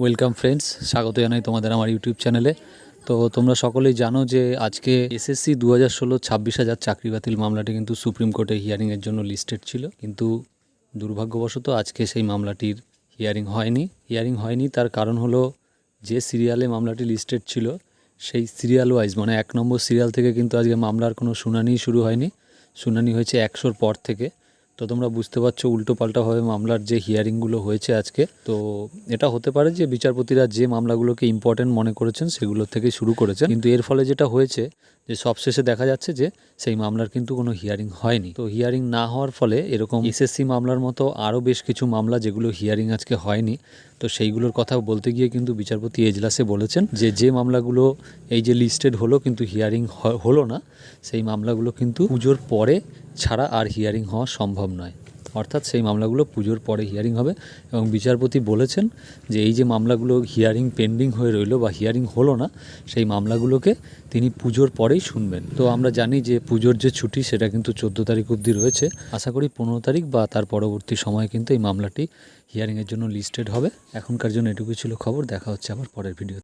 Welcome friends স্বাগত জানাই তোমাদের আমার ইউটিউব চ্যানেলে তো তোমরা সকলেই জানো যে আজকে এসএসসি দু হাজার ষোলো ছাব্বিশ হাজার চাকরি বাতিল মামলাটি কিন্তু সুপ্রিম কোর্টে হিয়ারিংয়ের জন্য লিস্টেড ছিল। কিন্তু দুর্ভাগ্যবশত আজকে সেই মামলাটির হিয়ারিং হয়নি। হিয়ারিং হয়নি, তার কারণ হলো যে সিরিয়ালে মামলাটি লিস্টেড ছিল, সেই সিরিয়াল ওয়াইজ মানে এক নম্বর সিরিয়াল থেকে কিন্তু আজকে মামলার কোনো শুনানি শুরু হয়নি। শুনানি হয়েছে একশোর পর থেকে। তো তোমরা বুঝতে পারছ উল্টো পাল্টাভাবে মামলার যে হিয়ারিংগুলো হয়েছে আজকে। তো এটা হতে পারে যে বিচারপতিরা যে মামলাগুলোকে ইম্পর্টেন্ট মনে করেছেন সেগুলো থেকে শুরু করেছেন। কিন্তু এর ফলে যেটা হয়েছে যে সবশেষে দেখা যাচ্ছে যে সেই মামলার কিন্তু কোনো হিয়ারিং হয়নি। তো হিয়ারিং না হওয়ার ফলে এরকম এসএসসি মামলার মতো আরও বেশ কিছু মামলা যেগুলো হিয়ারিং আজকে হয়নি, তো সেইগুলোর কথা বলতে গিয়ে কিন্তু বিচারপতি এজলাসে বলেছেন যে যে মামলাগুলো এই যে লিস্টেড হলো কিন্তু হিয়ারিং হলো না, সেই মামলাগুলো কিন্তু পুজোর পরে ছাড়া আর হিয়ারিং হওয়া সম্ভব নয়। অর্থাৎ সেই মামলাগুলো পুজোর পরে হিয়ারিং হবে এবং বিচারপতি বলেছেন যে এই যে মামলাগুলো হিয়ারিং পেন্ডিং হয়ে রইল বা হিয়ারিং হলো না, সেই মামলাগুলোকে তিনি পুজোর পরেই শুনবেন। তো আমরা জানি যে পুজোর যে ছুটি, সেটা কিন্তু চোদ্দ তারিখ অবধি রয়েছে। আশা করি পনেরো তারিখ বা তার পরবর্তী সময়ে কিন্তু এই মামলাটি হিয়ারিংয়ের জন্য লিস্টেড হবে। এখনকার জন্য এটুকুই ছিল খবর। দেখা হচ্ছে আবার পরের ভিডিও